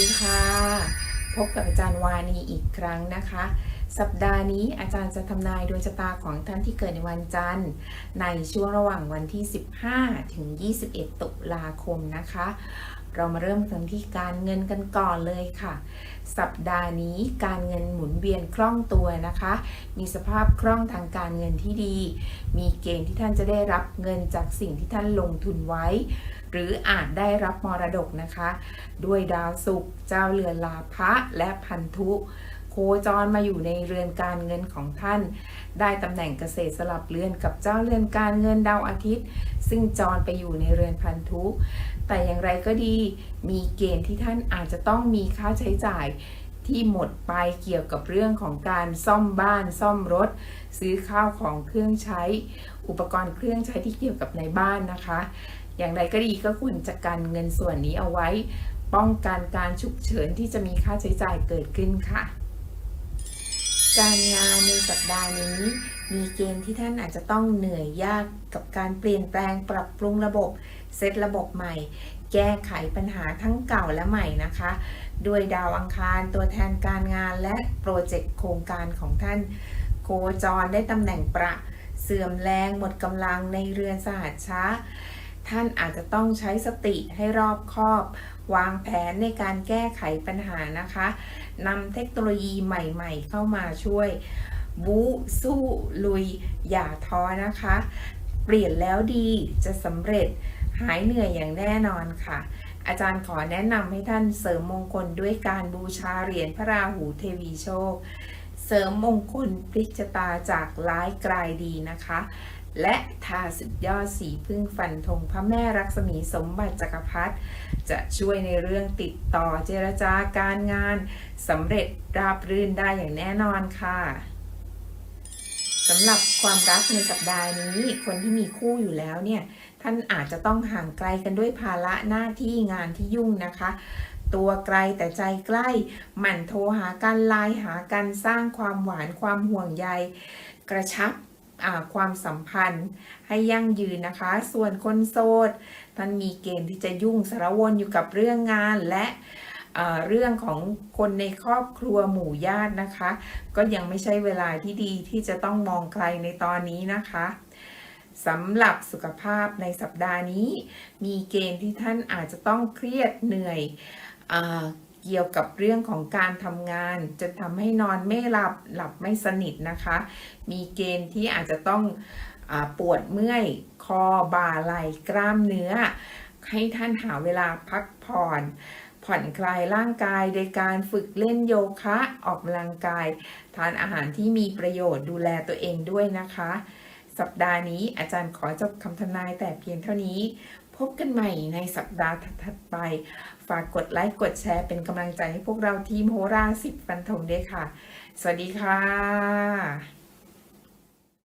ีค่ะ พบกับอาจารย์วานีอีกครั้งนะคะ สัปดาห์นี้อาจารย์จะทำนายดวงชะตาของท่านที่เกิดในวันจันทร์ ในช่วงระหว่างวันที่ 15 ถึง 21 ตุลาคมนะคะ เรามาเริ่มกันที่การเงินกันก่อนเลยค่ะ สัปดาห์นี้การเงินหมุนเวียนคล่องตัวนะคะ มีสภาพคล่องทางการเงินที่ดี มีเกณฑ์ที่ท่านจะได้รับเงินจากสิ่งที่ท่านลงทุนไว้ หรืออาจได้รับมรดกนะคะ ด้วยดาวศุกร์เจ้าเรือนลาภะและพันธุโคจรมาอยู่ในเรือนการเงินของท่าน ได้ตำแหน่งเกษตรสลับเรือนกับเจ้าเรือนการเงินดาวอาทิตย์ ซึ่งจรไปอยู่ในเรือนพันธุ แต่อย่างไรก็ดี มีเกณฑ์ที่ท่านอาจจะต้องมีค่าใช้จ่ายที่หมดไปเกี่ยวกับเรื่องของการซ่อมบ้านซ่อมรถ ซื้อข้าวของเครื่องใช้ อุปกรณ์เครื่องใช้ที่เกี่ยวกับในบ้านนะคะ อย่างไรก็ดีก็ควรจะกันเงินส่วนนี้เอาไว้ ป้องกันการฉุกเฉินที่จะมีค่าใช้จ่ายเกิดขึ้นค่ะ การงานในสัปดาห์นี้ มีเกณฑ์ที่ท่านอาจจะต้องเหนื่อยยากกับการเปลี่ยนแปลงปรับปรุงระบบ เซตระบบใหม่ แก้ไขปัญหาทั้งเก่าและใหม่นะคะ ด้วยดาวอังคารตัวแทนการงานและโปรเจกต์โครงการของท่านโคจรได้ตำแหน่งประเสื่อมแรงหมดกำลังในเรือนสหัสช้า ท่านอาจจะต้องใช้สติให้รอบคอบ วางแผนในการแก้ไขปัญหานะคะนำเทคโนโลยีใหม่ๆ เข้ามาช่วยบู๊สู้ลุย อย่าท้อนะคะ เปลี่ยนแล้วดีจะสำเร็จหายเหนื่อยอย่างแน่นอนค่ะ อาจารย์ขอแนะนำให้ท่านเสริมมงคลด้วยการบูชาเหรียญพระราหูเทวีโชค เสริมมงคลพลิกชะตาจากร้ายกลายดีนะคะ และทาสุดยอดสีพึ่งฟันธงพระแม่รักษมีสมบัติจักรพรรดิจะช่วยในเรื่องติดต่อเจรจาการงานสำเร็จราบรื่นได้อย่างแน่นอนค่ะสำหรับความรักในสัปดาห์นี้ คนที่มีคู่อยู่แล้วเนี่ย ท่านอาจจะต้องห่างไกลกันด้วยภาระหน้าที่งานที่ยุ่งนะคะ ตัวไกลแต่ใจใกล้ หมั่นโทรหากันไลน์หากันสร้างความหวานความห่วงใย กระชับความสัมพันธ์ให้ยั่งยืนนะคะ ส่วนคนโสดท่านมีเกณฑ์ที่จะยุ่งสารวนอยู่กับเรื่องงานและเรื่องของคนในครอบครัวหมู่ญาตินะคะ ก็ยังไม่ใช่เวลาที่ดีที่จะต้องมองใครในตอนนี้นะคะสำหรับสุขภาพในสัปดาห์นี้ มีเกณฑ์ที่ท่านอาจจะต้องเครียดเหนื่อย เกี่ยวกับเรื่องของการทำงานจะทำให้นอนไม่หลับหลับไม่สนิทนะคะ มีเกณฑ์ที่อาจจะต้องอปวดเมื่อยคอบ่าไหล่กล้ามเนื้อ ให้ท่านหาเวลาพักผ่อน ผ่อนคลายร่างกายโดยการฝึกเล่นโยคะออกกำลังกาย ทานอาหารที่มีประโยชน์ดูแลตัวเองด้วยนะคะ สัปดาห์นี้อาจารย์ขอจบคำทำนายแต่เพียงเท่านี้ พบกันใหม่ในสัปดาห์ถัดไป ฝากกดไลค์กดแชร์เป็นกำลังใจให้พวกเราทีมโหราสิบฟันธงด้วยค่ะ สวัสดีค่ะ